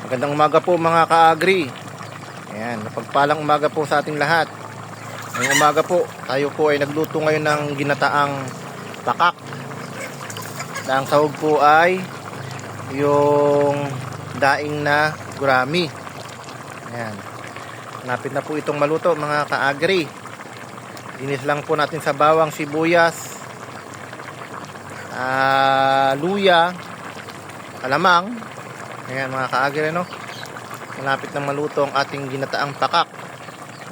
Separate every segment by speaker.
Speaker 1: Magandang umaga po mga ka-agri. Ayan, napagpalang umaga po sa ating lahat. Ngayong umaga po, tayo po ay nagluto ngayon ng ginataang pakak. Ang sahog po ay yung daing na gurami. Ayan. Napit na po itong maluto mga ka-agri. Inis lang po natin sa bawang sibuyas, ah, luya, alamang, Ayan mga kaagre no. Malapit ng maluto ang ating ginataang pakak.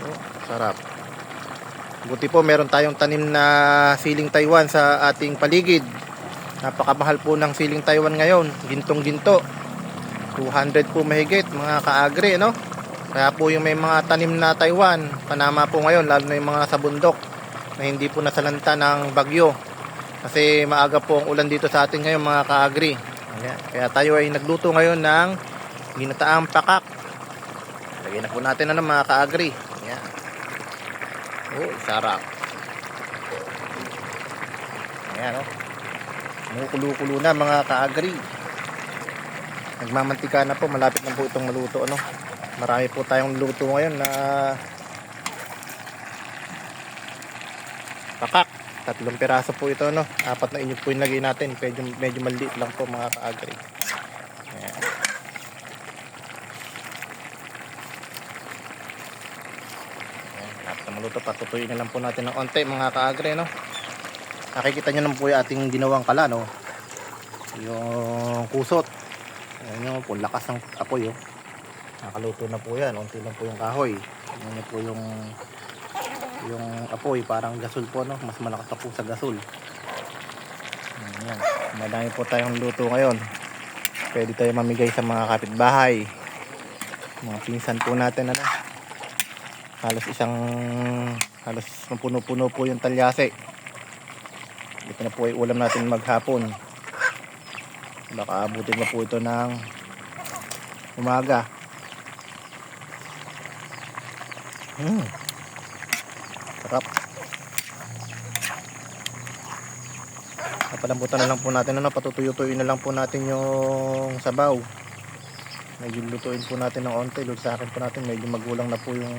Speaker 1: Oh, sarap. Buti po meron tayong tanim na siling Taiwan sa ating paligid. Napakamahal po ng siling Taiwan ngayon. Gintong ginto. 200 po mahigit mga kaagre no. Kaya po yung may mga tanim na Taiwan, panama po ngayon lalo na yung mga sa bundok na hindi po nasalanta ng bagyo. Kasi maaga po ang ulan dito sa atin ngayon mga kaagri. Ayan. Kaya tayo ay nagluto ngayon ng ginataang pakak. Lagyan na po natin na ng mga kaagri. Ayan. Oh, sarap. Ayan, oh. Kumukulo-kulo na mga kaagri. Nagmamantika na po. Malapit na po itong maluto. Ano? Marami po tayong luto ngayon na pakak. Tatlong piraso po ito, no? Apat na inyo po yung lagay natin. Medyo, medyo maliit lang po mga ka-agri. Na maluto, patutuyin na lang po natin ng onte mga ka-agri, no? Nakikita nyo naman po yung ating ginawang kala, no? Yung kusot. Ayan yung po, lakas ng apoy, oh. Nakaluto na po yan. Unti lang po yung kahoy. Ayan po yung yung apoy parang gasol po no? Mas malakas pa po sa gasol. Ayan. madami po tayong luto ngayon. Pwede tayo mamigay sa mga kapitbahay. Mga pinsan po natin ano? Halos isang halos puno-puno po yung talyase. Ito na po ay ulam natin maghapon. Baka abutin na po ito ng umaga. Hmm Sarap. Papalambutan na lang po natin ano, patutuyo-tuyo na lang po natin yung sabaw. Medyo lutuin po natin ng onte. Luto sa akin po natin, medyo magulang na po yung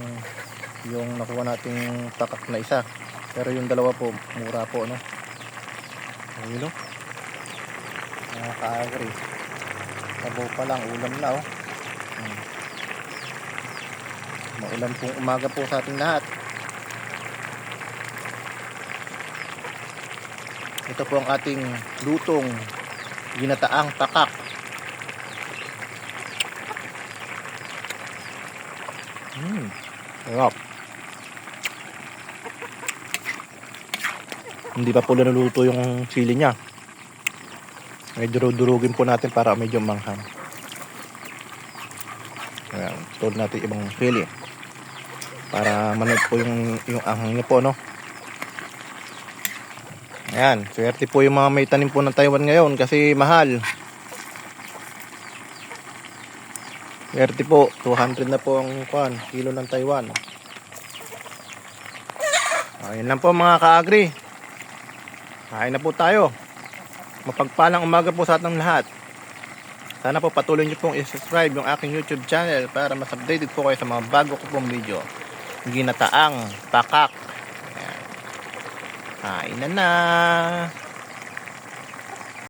Speaker 1: yung nakuha nating pakak na isa. Pero yung dalawa po, mura po, no? Ayun, no? Mga ka-agri. Sabaw pa lang, ulam na, oh. Hmm. Maulan pong umaga po sa ating lahat. Ito po ang ating lutong ginataang pakak. Hmm. Sarap. Hindi pa po naluto yung sili niya. Medyo durugin po natin para medyo manghang. Ayan, tulad natin ibang sili. Para manod po yung, yung anghang niya po, no? Ayan, swerte po yung mga may tanim po ng Taiwan ngayon kasi mahal. Swerte po, 200 na po ang kwan, kilo ng Taiwan. Ayun lang po mga ka-agri. Kain na po tayo. Mapagpalang umaga po sa atong lahat. Sana po patuloy niyo pong i-subscribe yung aking YouTube channel para mas updated po kayo sa mga bago ko pong video. Ginataang pakak Kain na na.